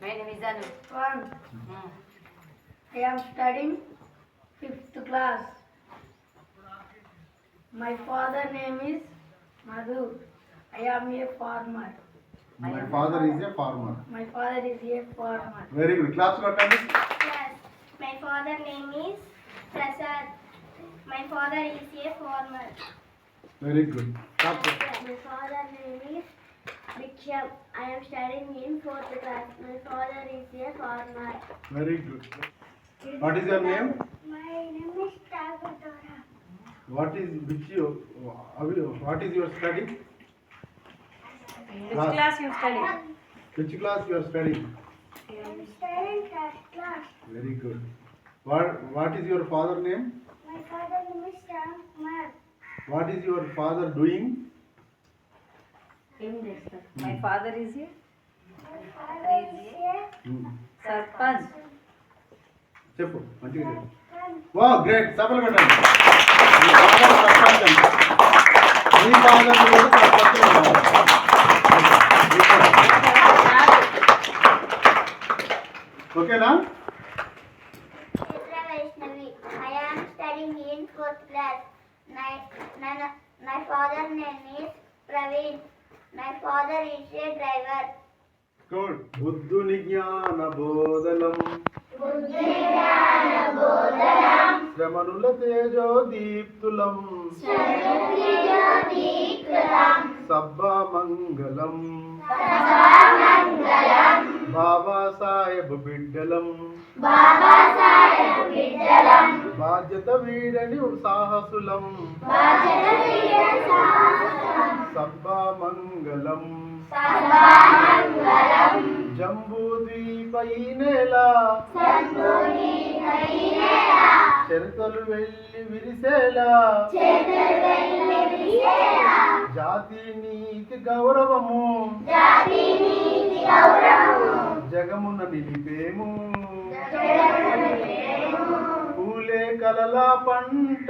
My name is Anu. One. Hmm. I am studying fifth class. My father name is Madhu. I am a farmer. My father is a farmer My father is a farmer. Very good claps కొట్టండి Yes, my father name is Prasad. My father is a farmer. Very good claps I am studying in fourth class. My father is a farmer. Very good. What is your name? My name is Tagudora. What is which you, uh, what is your study? Which class, class you study? Which class you are studying? I am studying class. Very good. What what is your father name? My father name is Ram What is your father doing? ఏం చేస్తారు my father is a My father is a sarpanch చెప్పు మంచిగా. Wow great సభలు పెట్టండి మీ father ఓకేనా. My, my, father name is Praveen. Father is a driver. Good బుద్ధుని జ్ఞాన బోధనం శ్రమనుల తేజో దీప్తులం సబ్బా మంగళం బాబా సాహెబ్ బిడ్డలం. బాధ్యత వీడని సాహసులం. సబ్బా మంగళం. జంబూ ద్వీప ఈ నేల చరితలు వెళ్ళి విరిసేలా. జాతి నీతి గౌరవము. జగమున నిలిపేము. పూలే కలల పంట.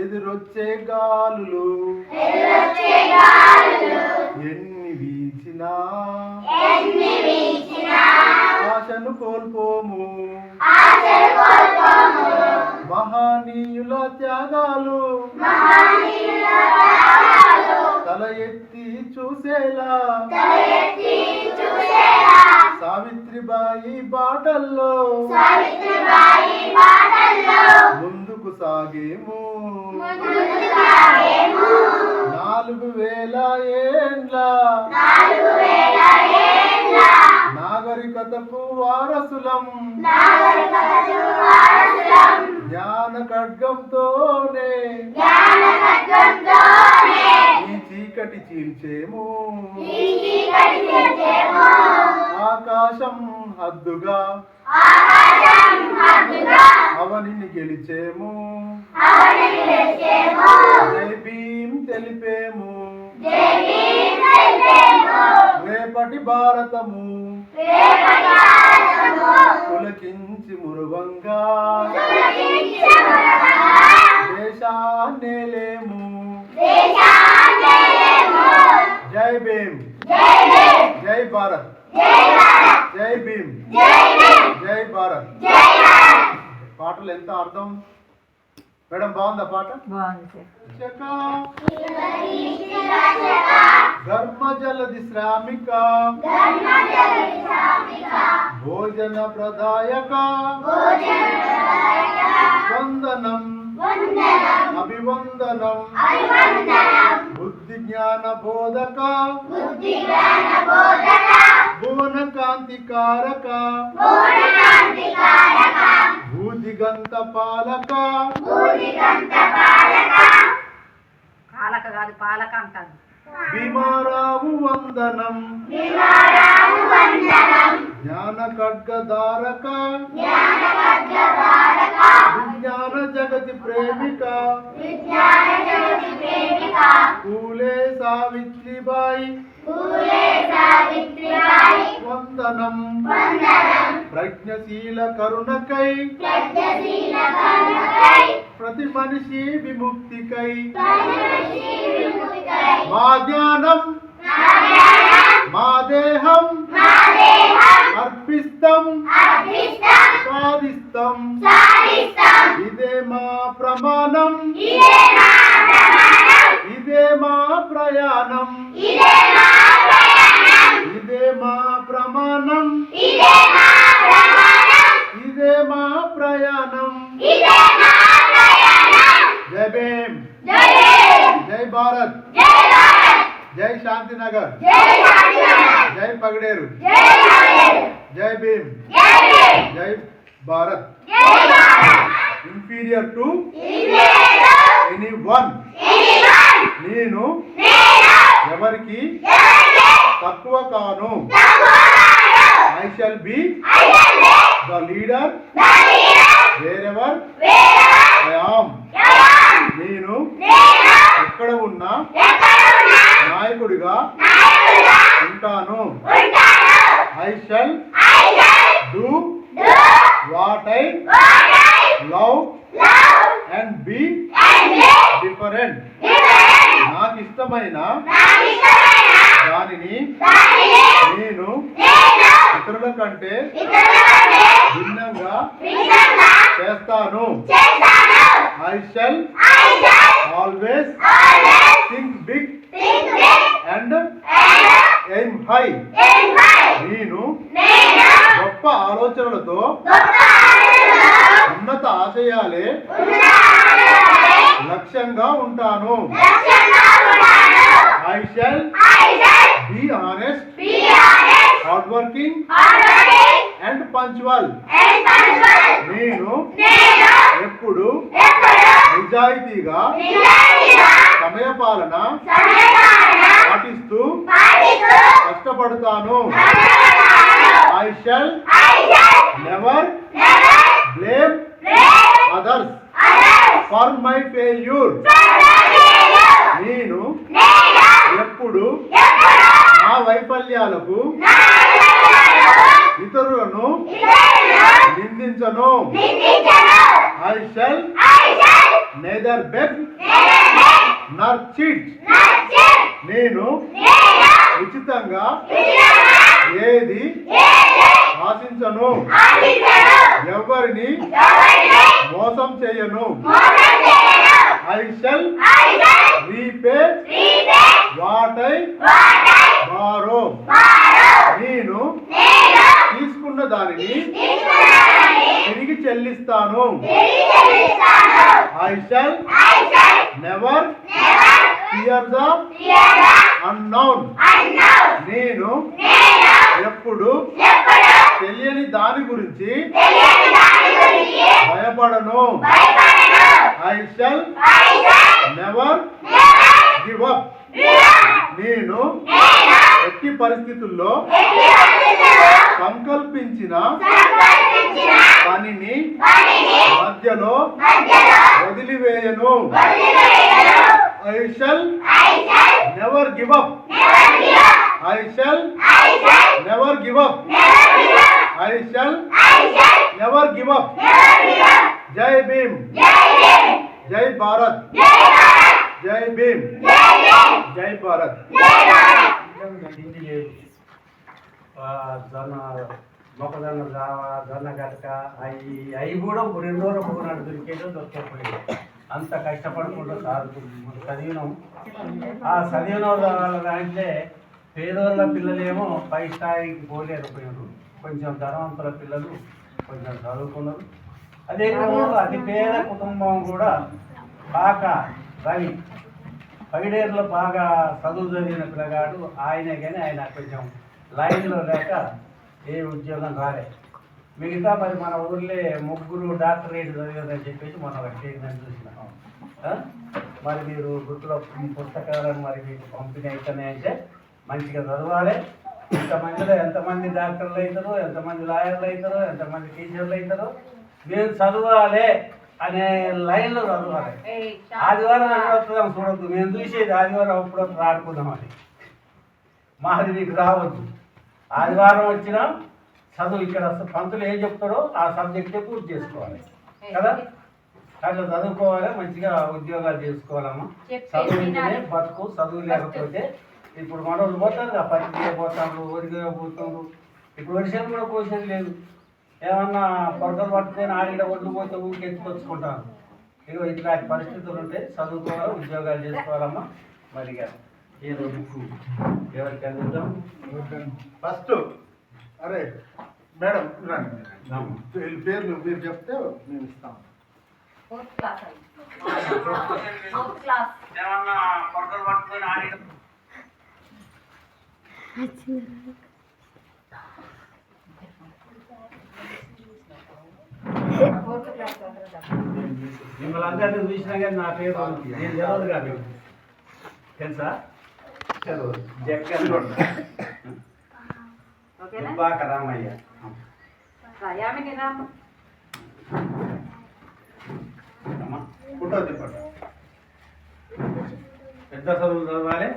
ఎదురొచ్చే గాలులు. ఎన్ని వీచినా. ఆశను కోల్పోము. మహానీయుల త్యాగాలు. తల ఎత్తి చూసేలా. సావిత్రిబాయి బాటల్లో ముందుకు సాగేము. నాలుగు వేల ఏండ్ల నాగరికతకు వారసులం జ్ఞాన ఖడ్గంతోనే ఈ చీకటి చీల్చేము ఆకాశం హద్దుగా అవనిని గెలిచేము జై భీం తెలిపేము. రేపటి భారతము. పులకించి మురువంగా దేశాన్నేలేము జై భీమ్. జై భారత్. జై భీమ్. జై భారత్. పాటలు ఎంత అర్థం? మేడం బాగుందా పాట? ధర్మ జలది శ్రామిక. భోజన ప్రదాయక. వందనం. అభివందనం. బుద్ధి జ్ఞాన బోధక. భువన కాంతికారక భూదిగంత పాలక పాలక కాదు పాలక అంటారు. భీమారావు వందనం. జ్ఞాన ఖడ్గధారక విజ్ఞాన జగతి ప్రేమిక. పూలే సావిత్రిబాయి. వందనం. ప్రజ్ఞశీల కరుణకై ప్రతి మనిషి విముక్తికై. మా జ్ఞానం మా దేహం అర్పిస్తాం సాధిస్తాం. ఇదే మా ప్రమాణం ఇదే మా ప్రయాణం ఇదే మా ప్రమాణం. ఇదే మా ప్రయాణం జై భీమ్ జై భారత్ జై శాంతినగర్ జై పగడేరు. జై భీమ్. జై Bharat. Inferior to any one నేను ఎవరికి తక్కువ కాను. I shall be the leader wherever I am నేను ఎక్కడ ఉన్నా నాయకుడిగా ఉంటాను. I shall do what I love and be different నాకు ఇష్టమైన దానిని నేను ఇతరుల కంటే భిన్నంగా చేస్తాను. I shall always think big and aim high నేను గొప్ప ఆలోచనలతో ఉన్నత ఆశయాలే లక్ష్యంగా ఉంటాను. I shall be honest hard working and punctual నేను ఎప్పుడు నిజాయితీగా సమయపాలన పాటిస్తూ కష్టపడతాను. I shall never blame others for my failure నేను ఎప్పుడు నా వైఫల్యాలకు ఇతరులను నిందించను. ఐ షల్ నేదర్ బెగ్ నేను ఉచితంగా ఏది ఆశించను. ఎవరిని మోసం చేయను. I shall repay what I borrow నేను తీసుకున్న దానిని తిరిగి చెల్లిస్తాను. I shall never fear the unknown నేను ఎప్పుడు తెలియని దాని గురించి భయపడను. I shall never give up నేను ఎట్టి పరిస్థితుల్లో సంకల్పించిన పనిని మధ్యలో వదిలివేయను. I shall never give up I shall never give up I shall never give up జై భీమ్ జై భారత్ జై భీమ్ జై భారత్ జొన్న మొక్కజొన్న జావ జొన్న గటక అవి అవి కూడా రెండు రోజులు దొరికేదో దొరకకపోయేది అంత కష్టపడకుండా చదువు చదివినాం. ఆ చదివిన వాళ్ళ అంటే పేదోళ్ళ పిల్లలేమో పై స్థాయికి పోలేకపోయారు కొంచెం ధనవంతుల పిల్లలు కొంచెం చదువుకున్నారు. అదే క్రమంలో అతి పేద కుటుంబం కూడా బాగా రవి. పైడేరులో బాగా చదువు చదివిన పిల్లగాడు. ఆయన కానీ ఆయన కొంచెం లైన్లో లేక ఏ ఉద్యోగం రాలేదు. మిగతా మరి మన ఊర్లే ముగ్గురు డాక్టరేట్ చదివారని చెప్పేసి ఒక స్టేట్మెంట్ చూసిన? మరి మీరు గుర్తులో పుస్తకాలను మరి మీకు పంపిణీ అయితేనే అంటే మంచిగా చదవాలి. ఇంతమందిలో ఎంతమంది డాక్టర్లు అవుతారో ఎంతమంది లాయర్లు అవుతారో ఎంతమంది టీచర్లు అవుతారో? మేము చదవాలి అనే లైన్లో చదవాలి. ఆదివారం వస్తుందాం చూడొద్దు. మేము చూసేది ఆదివారం అప్పుడు వస్తుంది ఆడుకుందామని మాది మీకు రావద్దు. ఆదివారం వచ్చినా చదువు ఇక్కడ పంతులు ఏం చెప్తారో ఆ సబ్జెక్టే పూర్తి చేసుకోవాలి. కదా? అట్లా చదువుకోవాలి మంచిగా ఉద్యోగాలు చేసుకోవాలమ్మా. చెప్పేది చదువు ఉంటేనే వినాలి. బతుకు చదువు లేకపోతే ఇప్పుడు మనోళ్ళు పోతారు కదా పత్తి పోతారు వరిగా పోతారు. ఇప్పుడు వర్షాలు కూడా పోసేది లేదు. ఏమన్నా పొరకలు పట్టుకొని ఆడిడ ఒడ్డు పోతే ఊరికి ఎత్తుకొచ్చుకుంటాను ఇగో ఇట్లాంటి పరిస్థితులు ఉంటే చదువుకోవాలి ఉద్యోగాలు చేసుకోవాలమ్మా. మరిగా ఏదో ఎవరికి అందిద్దాం? ఫస్ట్. అరే మేడం రండి వీళ్ళ పేర్లు మీరు చెప్తే మేము ఇస్తాం ఫోర్త్ క్లాస్ అది. ఫోర్త్ క్లాస్ ఏమన్నా పొరకలు పట్టుకొని ఆడిడ ఫోర్త్ క్లాస్ చదువుతా. మిమ్మల్ని అందరినీ చూసినా కానీ నా పేరు నేను తెలియదు కాదు తెలుసా తెలియదు జక్కన్ ఓకేనా దుబ్బాక రామయ్య రా, యామిని రామ్మ అమ్మా ఫోటో తిప్పండి పెద్ద చదువులు చదవాలి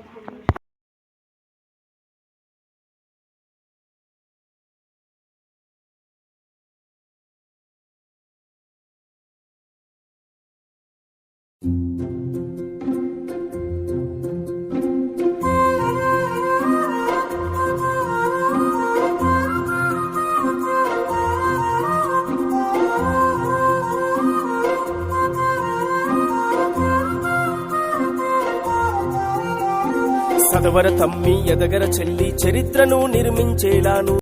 ఉందా? ఓకేనా సదవర తమ్మి ఎదగర చెల్లి చరిత్రను నిర్మించేలాను.